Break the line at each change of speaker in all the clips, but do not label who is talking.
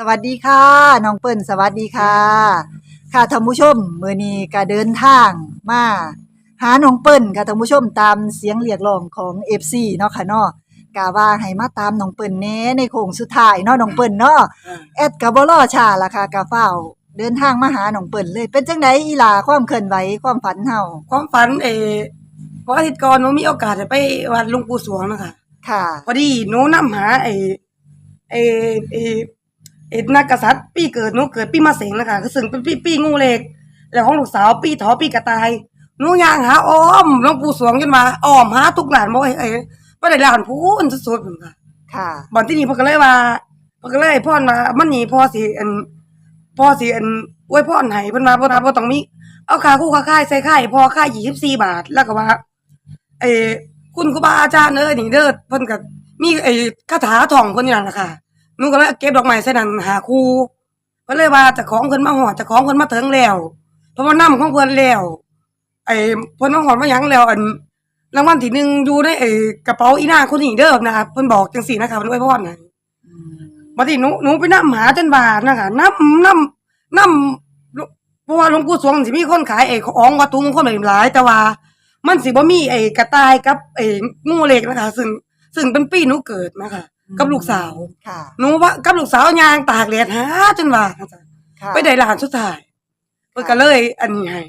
สวัสดีค่ะน้องเปิ้ลสวัสดีค่ะ ค่ะท่านผู้ชมมื้อนี้ก็เดินทางมาหาน้องเปิ้ลค่ะท่านผู้ชมตามเสียงเรียกร้องของ FC เนาะค่ะเนาะกะว่าให้มาตามน้องเปิ้ลแหน่ในโค้งสุดท้ายเนาะน้องเปิ้ลเนาะ
อ่า
แอดก็บ่รอช้าล่ะค่ะกะฟ้าวเดินทางมาหาน้องเปิ้ลเลย เป็นจังไดอีหลาความเคลื่อนไหวความฝันเฮา
ความฝันเออวันอาทิตย์ก่อนหนูมีโอกาสได้ไปวัดหลวงปู่สวงนะคะ
ค่ะ
พอดีหนูนํหาไอ้ไอ้ไอ้ ไอ้นักกษัตริย์ปีเกิดหนูเกิดปีมะเสงนะคะคือซึ่งเป็นปีปีงูเหล็ก แล้วของลูกสาวปีถอปีกระต่ายหนูย่างหาอ้อมหลวงปู่สวงจนมาอ้อมหาทุกหลานบ่ไอ้ไอ้บ่ได้หลานพูนสุดๆพุ่นค่ะ
ค่ะ
บัดที่นี่เพิ่นก็เลยว่าเพิ่นก็เลยพ่อนว่ามันนี่พอสิอันพอสิอันอวยพรให้เพิ่นว่าบ่ว่าบ่ต้องมีเอาค่าคู่ค่าค่ายใส่ค่ายพอค่า24บาทแล้วก็ว่าเอ้คุณครูบาอาจารย์เอ้ยนี่เด้อเพิ่นก็มีไอ้คาถาท่องเพิ่นนี่นั่นล่ะค่ะ หนูก็เลยเก็บดอกไม้ใส่นั่นหาครูเพิ่นเลยว่าจ้าของเพิ่นมาฮอดจ้าของเพิ่นมาถึงแล้วเพราะว่าน้ำของเพิ่นแล้วไอ้เพิ่นมาฮอดมาหยังแล้วอันรางวัลที่หนึ่งอยู่ในไอ้กระเป๋าอีนาคนนี้เด้อนะคะเพิ่นบอกจังซี่นะคะเพิ่นอวยพรให้
อืม
บัดนี้หนูหนูไปน้ำหาจนบาทนะคะน้ำน้ำน้ำเพราะว่าหลวงปู่สวงสิมีคนขายไอ้ของวัตถุมงคลหลาย แต่ว่ามันสิบ่มีไอ้กระต่ายกับไอ้งูเหล็กนะคะ ซึ่งซึ่งเป็นปีหนูเกิดนะคะ กับลูกสาว
ค่ะ
หนูว่ากับลูกสาวยางตากแดดหาจนว่านะคะ
ค่ะ
ไปได้หลานสุดท้ายเพิ่นก็เลย อันนี้ให้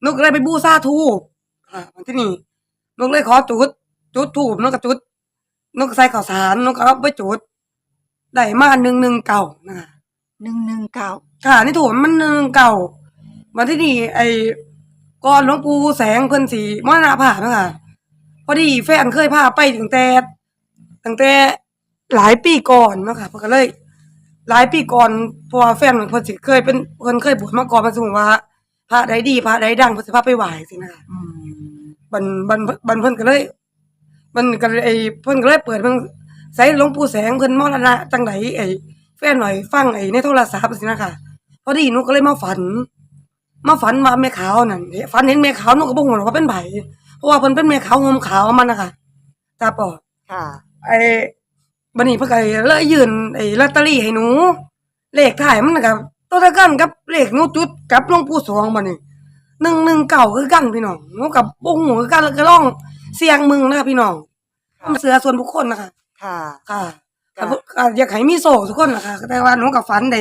หนูก็เลยไปบูชาธูปค่ะวันที่นี่หนูก็เลยขอจุด จุดธูปหนูก็จุดหนูก็ใส่ข้าวสารหนูก็เอาไปจุดได้มา119นะคะ
119
ค่ะนี่ถูกมันหนึ่งเก่าวันที่นี่ ไอ้ก่อนหลวงปู่แสงเพิ่นสีมรณภาพนะคะพอดีแฟนเคยพาไปตั้งแต่ตั้งแต่ หลายปีก่อนเนาะค่ะเพิ่นก็เลย หลายปีก่อนเพราะว่าแฟนเพิ่นสิเคยเป็นเพิ่นเคยบวชมาก่อนเพิ่นสิว่าพระใดดีพระใดดังเพิ่นสิพาไปไหว้สินะคะ
อืม
บันบันบันเพิ่นก็เลยมันก็เลยไอ้เพิ่นก็เลยเปิดเพิ่นใส่หลวงปู่แสงเพิ่นมรณะจังไดไอ้แฟนหน่อยฟังไอ้ในโทรศัพท์สินะคะพอดีหนูก็เลยมาฝัน มาฝันว่าแม่ขาวนั่นฝันเห็นแม่ขาวหนูก็บ่ฮู้หรอกว่าเป็นไผเพราะว่าเพิ่นเป็นแม่ขาวห่มขาวมันนะคะตาปอด
ค่ะ
ไอ้ บัดนี้เพิ่นก็เลยยื่นไอ้ลอตเตอรี่ให้หนู เลขท้ายมันก็ตัวเดียวกันกับเลขหนูจุดกับหลวงปู่สวงบัดนี้119คือกันพี่น้องหนูกับบ่ฮู้คือกันแล้วก็ลองเสี่ยงมึงนะคะพี่น้อง
ค่ะ
มันเสือส่วนบุคคลนะคะ
ค่ะ
ค่ะ
ค่ะ
ก็ก็อยากให้มีโศกทุกคนนะคะแต่ว่าหนูกับฝันได้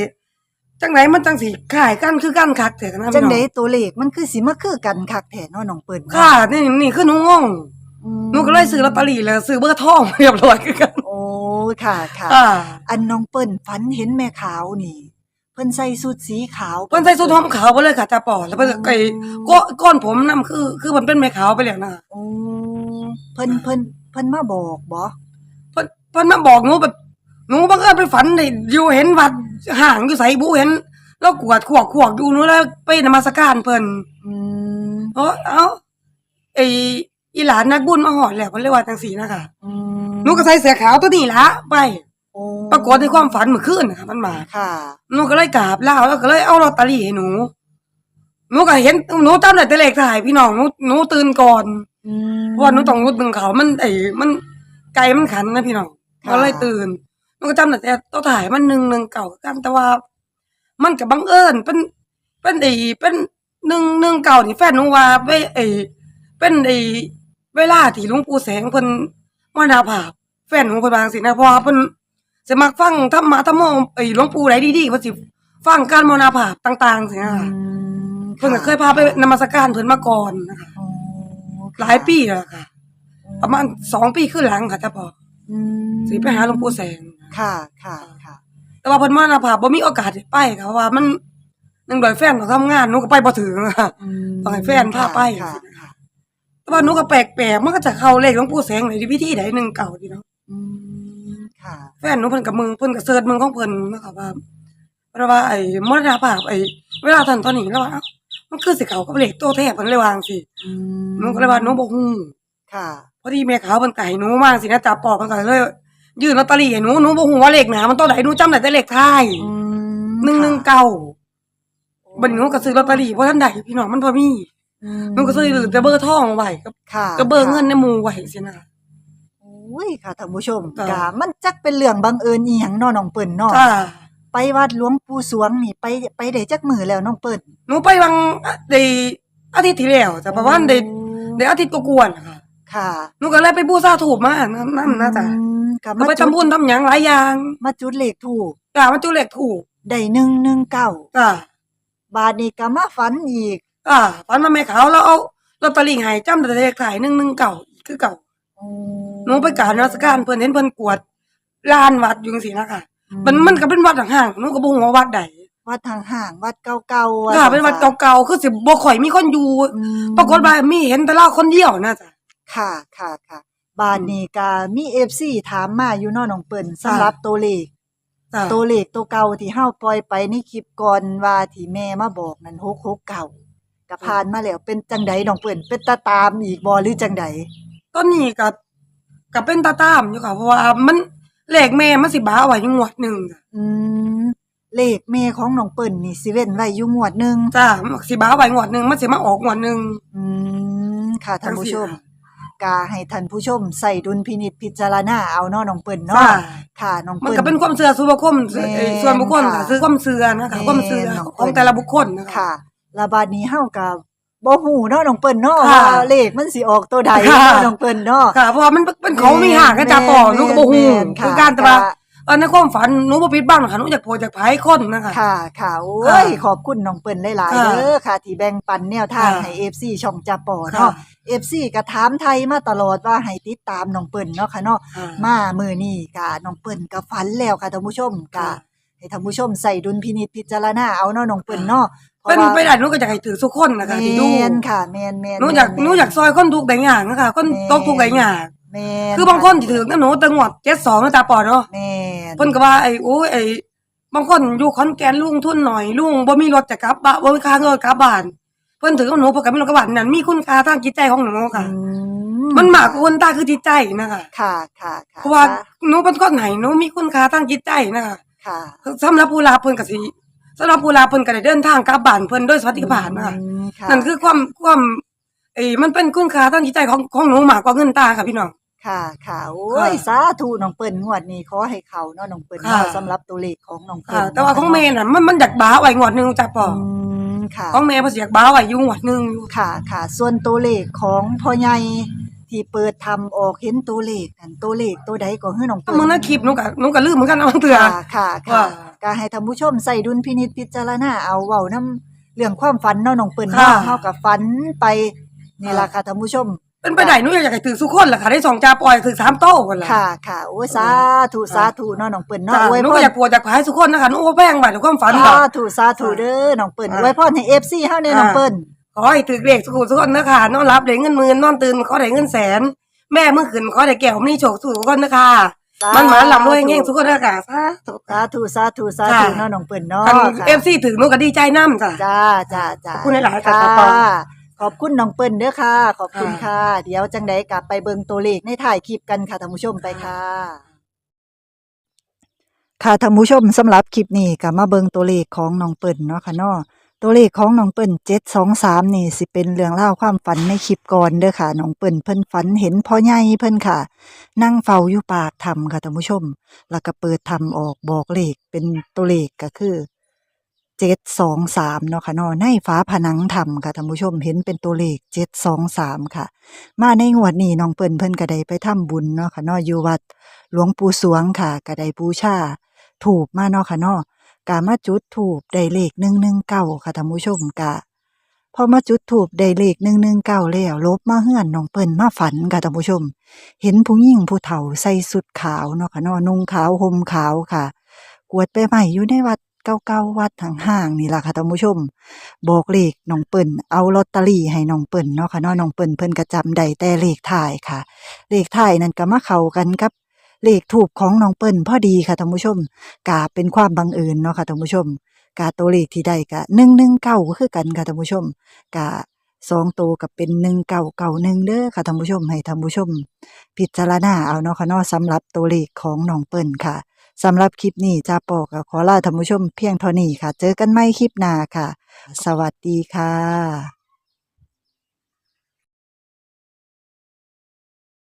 จังไหนมันจังสิขายกันคือกันคักแต่นะ
จั
พี่
ง
น้
ได๋
อง
ตัวเลขมันคือสิมาคือกันคักแท้เนาะน้องเปิ้ลเนา
ค่ะนี่นี่คือหนูงง
อืม
หนูก็เลยซื้อลอตเตอรี่แล้วซื้อเบอร์ทองเรียบร้อยคือกัน
โอ้ ค่ะค่ะ
ค่ะ
อันน้องเปิ้ลฝันเห็นแม่ขาวนี่ เพิ่นใส่ชุดสีขาว
เพิ่นใส่สูทหอมขาวไปเลยค่ะตาปอดแล้วเพิ่นก็ไอ้ก้อนก้อนผมนํคือ คือมันเป็นแม่ขาวไปแล้วนะคะ
โอ้เพิ่นเพิ่นเพิ่นมาบอกบ่
เพิ่นเพิ่นมาบอกหนูแบบหนูบังเอิญไปฝันได้อยู่เห็นวัดห่างอยู่ไสบุเห็น แล้วกวดขวกขวกอยู่หนูแล้วไปนมัสการเพิ่น
อืม
เอ้าเอ้าไอ้อีหลานนักบุญมาหอดแล้วเพิ่นเลยว่าจังซี่นะคะ
อืม
ห นูก็ใส่เสื้อขาวตัวนี้ละไป
โอ้
ปรากฏในความฝันเมื่อคืนนะคะมันมา
ค่ะ
หนูก็เลยกราบลาแล้วก็เลยเอาลอตเตอรี่ให้หนูหนูก็เห็นหนูจำได้แต่เลขถ่ายพี่น้องหนูหนูตื่นก่อน
อืม
เพราะว่าหนูต้องรุดดึงเขามันไอ้มันไกลมันขันนะพี่น้อง
ค่ะ
ก็เลยตื่นหนูก็จำได้แต่ตัวถ่ายมันหนึ่งหนึ่งเก่ากันแต่ว่า มันก็บังเอิญเป็นเป็นไอ้เป็นหนึ่งหนึ่งเก่านี่แฟนหนูว่าไปไอ้เป็นไอ้เวลาที่หลวงปู่แสงเพิ่นมรณภาพ แฟนหนูเพิ่นว่าจังซี่นะเพราะว่าเพิ่นสิมักฟังธรรมะธรรมโมไอ้หลวงปู่ใดดีๆเพิ่นสิฟังการมรณภาพต่างๆสิ
อื
นะคะ
ม
เพิ่นก็เคยพาไปนมัสการเพิ่นมาก่อนนะคะ
โอ้ค่ะ
หลายปีแล้วล่ะค่ะ ประมาณสองปีขึ้นหลังค่ะจ้าพ่อ
อืม
สิไปหาหลวงปู่แสง
ค่ะ ค่ะ ค่ะ
แต่ว่าเพิ่นมรณภาพบ่มีโอกาสได้ไปค่ะเพราะว่ามันหนึงโดยแฟนเขาทำงานหนูก็ไปบ่ถึงค่ะ
อืม
ต้องให้แฟนพาไป
ค่ะ
สิ
ค่ะ
แต่ว่าหนูก็แปลกๆมันก็จะเข้าเลขหลวงปู่แสงในวิธีใดหนึ่งเก่าดีเนาะ
อืมค่ะ
แฟนหนูเพิ่นกับมึงเพิ่นก็เสิร์ชมึงของเพิ่นนะคะว่าเพราะว่าไอ้มรณภาพไอ้เวลาตอนตอนนี้แล้วว่าเอ้ามันคือสิเข้ากับเลขตัวแท้เพิ่นเลยวาจังสิ
อืม
หนูก็เลยว่าหนูบ่ฮู้
ค่ะ
พอดีแม่ขาวเพิ่นก็ให้หนูมาสินะจับปอกเพิ่นก็เลยยื่นลอตเตอรี่ให้หนูหนูบ่ฮู้ว่าเลขหน้ามันตัวใดหนูจำได้แต่เลขท้าย
อืม
หนึ่งหนึ่งเก้าบัดนี้หนูก็ซื้อลอตเตอรี่เพราะท่านใดพี่น้องมันบ่มี
อืม
หนูก็ซื้อแต่เบอร์ทองไว้กับ
ค่ะ
กับเบอร์เงินในหมู่ไว้สินะ
โอ้ยค่ะท่านผู้ชม
จ้ะ
กะมันจักเป็นเรื่องบังเอิญอีหยังเนาะน้องเปิ้นเนาะ
จ้า
ไปวัดหลวงปู่สวงนี่ไปไปได้จักมื้อแล้วน้องเปิ้น
หนูไปวังได้อาทิตย์ที่แล้วแต่ประมาณได้ได้อาทิตย์กว่าๆนะคะ
ค่ะ
หนูก็เลยไปบูชาถูกมานั่นนั่นนะจ๊ะ
อืมก็
ก็
มา
ไป
จุด
ทำบุญทำหยังหลายอย่าง
มาจุดเลขถูก
จ้ะมันจุเลขถูก
ได้119
จ้ะ
บาดนี้ก็มาฝันอีก
จ้ะฝันมาแม่ขาวแล้วเอาลอตเตอรี่ให้จำแต่เลขถ่าย119อีกคือเก่า
อืม
หนูไปกรารนมัสการเพิ่นเห็นเพิ่นกวดลานวัดอยู่จังซี่นะคะมันมันก็เป็นวัดห่างๆหนูก็บ่ฮู้ว่าวัดใด
วัดทางห่างวัดเก่าๆ
ค่ะเป็นวัดเก่าๆคือสิบ่ค่อยมีคนอยู่
อืม
ปรากฏว่ามีเห็นแต่เราคนเดียวนะจ๊ะ
ค่ะค่ะค่ะบาดนี้ก็มี FC ถามมาอยู่เนาะน้องเปิ้นสำหรับตัวเลข
จ้ะ
ตัวเลขตัวเก่าที่เฮาปล่อยไปในคลิปก่อนว่าที่แม่มาบอกนั่น669ก็ผ่านมาแล้วเป็นจังไดน้องเปิ้นเป็นตาตามอีกบ่หรือจังได
ตอนนี้ก็ ก็เป็นตาตามอยู่ค่ะเพราะว่ามันเลขแม่มันสิบ้าไว้อยู่งวดหนึงจ้ะ
อืมเลขแม่ของน้องเปิ้นนี่สิเว้นไว้อยู่งวดหนึง
จ้ะมันสิบ้าไว้งวดหนึงมันสิมาออกงวดหนึง
อืมค่ะท่านผู้ชม
จังซี่
กาให้ท่านผู้ชมใส่ดุลพินิจพิจารณาเอาเนาะน้องเปิ้น
จ้ะ
เนาะค่ะน้อง
มัน
เปิ้น
ก็เป็นความเชื่อส่วนบุคคล
แม่น
เอ่อส่วนบุคคล
ค่ะ
ค่ะคือความเชื่อนะคะ
แม่น
ความเชื่อ
น้อง
ของแต่ละบุคคลนะคะ
ค่ะและบาดนี้เฮากับ บ่ฮู้เนาะน้องเปิ้นเนาะ
ค่ะ
ว่าเลขมันสิออกตัวใด
ค่ะ
เนาะน้องเปิ้นเนาะ
ค่ะเพราะว่ามันเป็นของมีห่างกันจ้ะต่อหนูก็บ่ฮู้
แม่น
คือ
ค่ะ
การแต่ว่าเออในความฝันหนูบ่ปิดบังหรอกค่ะหนูอยากโพสต์อยากพายคนนะคะ
ค่ะ ค่ะ โอ้
ค่ะ
ยขอบคุณน้องเปิ้นหลาย ๆ
ค่ะ
เด้อค่ะ ที่แบ่งปันแนวทาง
ค่ะ
ให้ FC ช่องจับปอ
ค่ะ
เนาะ FC ก็ถามไทยมาตลอดว่าให้ติดตามน้องเปิ้นเนาะค่ะเนาะ
ค่ะ
มามื้อนี้ก็น้องเปิ้นก็ฝันแล้วค่ะท่านผู้ชมก็
ค่ะ
ให้ท่านผู้ชมใส่ดุลพินิจพิจารณาเอาเนาะน้องเปิ้นเนาะพราะ
เป็น
ว่า
ไปได้หนูก็อยากให้ถือทุกคนนะคะที่ดู
แม่นค่ะแม่นแม่น
หนูอยาก
แม่
หนูอยากซอยคนทุกข์ได้ยากนะคะคนตกทุกข์ได้ยาก
แม่น
คือบางคนที่ถือน้ำหนูแตังหวด72นะตาปอดเนาะ
แม่น
เพิ่นก็ว่าไอ้โอ้ยไอ้บางคนอยู่ขอนแก่นลุงทุนหน่อยลุงบ่มีรถจะกลับบ้านบ่มีค่าเงินกลับบ้านเพิ่นถือกับหนูเพิ่นก็มีรถกลับบ้านนั่นมีคุณค่าทางจิตใจของหนูค่ะ
อื
มันมากกว่าคนตาคือจิตใจนะคะ
ค่ะค่ะค่ะ
เพราะว่าหนูเป็นคนไหนหนูมีคุณค่าทางจิตใจนะคะ
ค่ะ
สำหรับผู้ลาเพิ่นก็สิสำหรับผู้ลาเพิ่นก็ได้เดินทางกลับบ้านเพิ่นโดยสวัสดิภาพนะคะ
อืมค่ะ
นั่นคือความความเอ้ยมันเป็นคุณค่าทางจิตใจของของหนูมากกว่าเงินตาค่ะพี่น้อง
ค่ะค่ะโอ้
ค่ะ
ยสาธุน้องเปิ้นงวดนี้ขอให้เขาเนาะน้องเปิ้น
ค่ะ
เนาะสำหรับตัวเลขของน้องเปิ้
ค่ะ
น
แต่ว่าของแม่น่ะมันมันอยากบ้าไว้งวดหนึงจ้ะปอ
อืมค่ะ
ของแม่เพิ่นสิอยากบ้าไว้อยู่งวดหนึงอยู่
ค่ะค่ะส่วนตัวเลขของพ่อใหญ่ ที่เปิดทำออกเห็นตัวเลขนั่นตัวเลขตัวใดก็คือน้องเปิ้น
มึงน่ะคลิปหนูก็หนูก็ลืมเหมือนกันนะบางเทื่อ
ค่ะค่ะค่ะ
ว่า
ก็ให้ท่านผู้ชมใส่ดุลพินิจพิจารณาเอาเว้านํเรื่องความฝันเนาะน้องเปิ้น
ค่ะ
เนาะเฮาก็ฝันไปนี่ล่ะค่ะท่านผู้ชม
เป็นไปได้หนูอยากให้ถือสุกคนล่ะค่ะได้สองจาปล่อยถือสามโต้คนล่ะ
ค่ะค่ะโอ้ยสาธุสาธุเนาะน้องเปิ้นเนาะ
จ้ะ
อวย
หนู
พ
ก็
ร
อยากปวดอยากพายสุกคนนะคะหนูโอ้แป้งไว้ด้วยความฝัน
สา
ค่ะ
ธุสาธุเด้อน้องเปิ้น
อ่า
อวยพรให้ FC เฮาแน่น้องเปิ้น
ขอให้ถือเลขสุกสุกคนนะคะนอนรับได้เงินหมื่นนอนตื่นขอได้เงินแสน แม่เมื่อคืนขอได้แก้วมณีโชคสุกคนนะคะ
สาธุ
มันหมาลำด้วยแง่งสุกคนนะคะสาธุ
สาธุสาธุสาธุ
ค่ะ
เนาะน้องเปิ้นเนาะ
คัน
ค่ะ
เอฟซีถึงหนูก็ดีใจน้ำจ้ะ
จ้าจ้าจ้า
ขอบคุณหลายๆค่ะ
ค่ะ
ขอบคุณ
ขอบคุณน้องเปิ้นเด้อค่ะ ขอบคุณ
ค่ะ
ค่ะเดี๋ยวจังไดกลับไปเบิ่งตัวเลขในถ่ายคลิปกันค่ะท่านผู้ชมไปค่ะ ค่ะท่านผู้ชมสำหรับคลิปนี้ก็มาเบิ่งตัวเลขของน้องเปิ้นเนาะค่ะเนาะ ตัวเลขของน้องเปิ้น723นี่สิเป็นเรื่องราวความฝันในคลิปก่อนเด้อค่ะน้องเปิ้นเพิ่นฝันเห็นพ่อใหญ่เพิ่นค่ะ นั่งเฝ้าอยู่ปากถ้ำค่ะท่านผู้ชม แล้วก็เปิดถ้ำออกบอกเลขเป็นตัวเลขก็คือ723เนาะค่ะเนาะในฝาผนังถ้ำค่ะท่านผู้ชมเห็นเป็นตัวเลข723ค่ะ มาในงวดนี้น้องเปิ้นเพิ่นก็ได้ไปทำบุญเนาะค่ะเนาะอยู่วัด หลวงปู่สวงค่ะก็ได้บูชาถูกมาเนาะค่ะเนาะ กามาจุดถูกได้เลข119ค่ะท่านผู้ชมกะพอมาจุดถูกได้เลข119แล้วลบมาเฮือนน้องเปิ้นมาฝันค่ะท่านผู้ชม เห็นผู้หญิงผู้เฒ่าใส่สุดขาวเนาะค่ะนาะนุ่งขาวห่มขาวค่ะ กวดไปใหม่อยู่ในวัดเก่าๆวัดทางห่างนี่ล่ะค่ะท่านผู้ชม บอกเลขน้องเปิ้นเอาลอตเตอรี่ให้น้องเปิ้นเนาะค่ะเนาะน้องเปิ้นเพิ่นก็จำได้แต่เลขท้ายค่ะ เลขท้ายนั่นก็มาเข้ากันกับ เลขถูกของน้องเปิ้นพอดีค่ะท่านผู้ชมกาเป็นความบังเอิญเนาะค่ะท่านผู้ชม กาตัวเลขที่ได้ก็119ก็คือกันค่ะท่านผู้ชมกาสองตัวกับเป็น1991เก่าเก่าหนึ่งเด้อค่ะท่านผู้ชมให้ท่านผู้ชม พิจารณาเอาเนาะค่ะเนาะสำหรับตัวเลขของน้องเปิ้นค่ะสำหรับคลิปนี้จ้าปอกขอลาท่านผู้ชมเพียงเท่านี้ค่ะ เจอกันใหม่คลิปหน้าค่ะ สวัสดีค่ะ